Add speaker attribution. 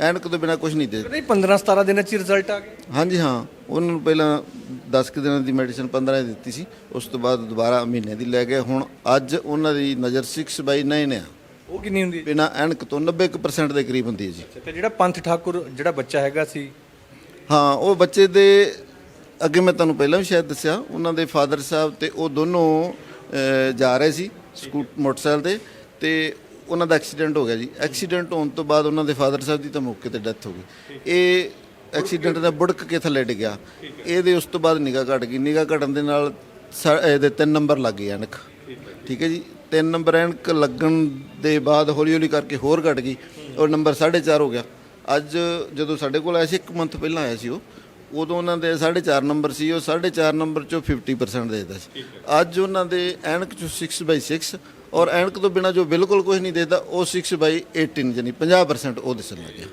Speaker 1: ਐਨਕ ਤੋਂ ਬਿਨਾ ਕੁਝ ਨਹੀਂ ਦੇ
Speaker 2: ਨਹੀਂ 15 17 ਦਿਨਾਂ ਚ ਰਿਜ਼ਲਟ ਆ ਗਿਆ
Speaker 1: ਹਾਂਜੀ ਹਾਂ ਉਹਨਾਂ ਨੂੰ ਪਹਿਲਾਂ 10 ਕੁ ਦਿਨਾਂ ਦੀ ਮੈਡੀਸਿਨ 15 ਦੀ ਦਿੱਤੀ ਸੀ ਉਸ ਤੋਂ ਬਾਅਦ ਦੁਬਾਰਾ ਮਹੀਨੇ ਦੀ ਲੈ ਗਏ। ਹੁਣ ਅੱਜ ਉਹਨਾਂ ਦੀ ਨਜ਼ਰ 6 ਬਾਈ 9 ਆ।
Speaker 2: ਉਹ ਕਿੰਨੀ ਹੁੰਦੀ
Speaker 1: ਬਿਨਾ ਐਨਕ ਤੋਂ 90% ਦੇ ਕਰੀਬ ਹੁੰਦੀ ਹੈ ਜੀ।
Speaker 2: ਤੇ ਜਿਹੜਾ ਪੰਥ ਠਾਕੁਰ ਜਿਹੜਾ ਬੱਚਾ ਹੈਗਾ ਸੀ?
Speaker 1: ਹਾਂ ਉਹ ਬੱਚੇ ਦੇ ਅੱਗੇ ਮੈਂ ਤੁਹਾਨੂੰ ਪਹਿਲਾਂ ਵੀ ਸ਼ਾਇਦ ਦੱਸਿਆ ਉਹਨਾਂ ਦੇ ਫਾਦਰ ਸਾਹਿਬ ਤੇ ਉਹ ਦੋਨੋਂ ਅਹ, ਜਾ ਰਹੇ ਸੀ ਸਕੂਟ ਮੋਟਰਸਾਈਕਲ ਤੇ ਤੇ ਉਹਨਾਂ ਦਾ ਐਕਸੀਡੈਂਟ ਹੋ ਗਿਆ ਜੀ। ਐਕਸੀਡੈਂਟ ਹੋਣ ਤੋਂ ਬਾਅਦ ਉਹਨਾਂ ਦੇ ਫਾਦਰ ਸਾਹਿਬ ਦੀ ਤਾਂ ਮੌਕੇ ਤੇ ਡੈਥ ਹੋ ਗਈ। ਇਹ ਐਕਸੀਡੈਂਟ ਦਾ ਬੁੜਕ ਕੇ ਥੱਲੇ ਡਿੱਗਿਆ ਇਹਦੇ ਉਸ ਤੋਂ ਬਾਅਦ ਨਿਗਾਹ ਘਟ ਗਈ। ਨਿਗਾਹ ਘਟਣ ਦੇ ਨਾਲ ਸਾ- ਇਹਦੇ ਤਿੰਨ ਨੰਬਰ ਲੱਗ ਗਏ ਐਨਕ। ਠੀਕ ਹੈ ਜੀ? ਤਿੰਨ ਨੰਬਰ ਐਨਕ ਲੱਗਣ ਦੇ ਬਾਅਦ ਹੌਲੀ ਹੌਲੀ ਕਰਕੇ ਹੋਰ ਘਟ ਗਈ। ਔਰ ਨੰਬਰ 4.5 ਹੋ ਗਿਆ। ਅੱਜ ਜਦੋਂ ਸਾਡੇ ਕੋਲ ਆਇਆ ਸੀ, ਇੱਕ ਮੰਥ ਪਹਿਲਾਂ ਆਇਆ ਸੀ ਉਹ। ਉਦੋਂ ਉਹਨਾਂ ਦੇ 4.5 ਨੰਬਰ ਸੀ ਉਹ 4.5 ਨੰਬਰ ਚੋਂ 50% ਦੇਦਾ ਸੀ। ਅੱਜ ਉਹਨਾਂ ਦੇ ਐਨਕ ਚੋਂ 6/6 ਔਰ ਐਨਕ ਤੋਂ ਬਿਨਾ ਜੋ ਬਿਲਕੁਲ ਕੁਝ ਨਹੀਂ ਦੇਦਾ ਉਹ 6/18 ਯਾਨੀ 50% ਉਹ ਦਿਸਣ ਲੱਗਿਆ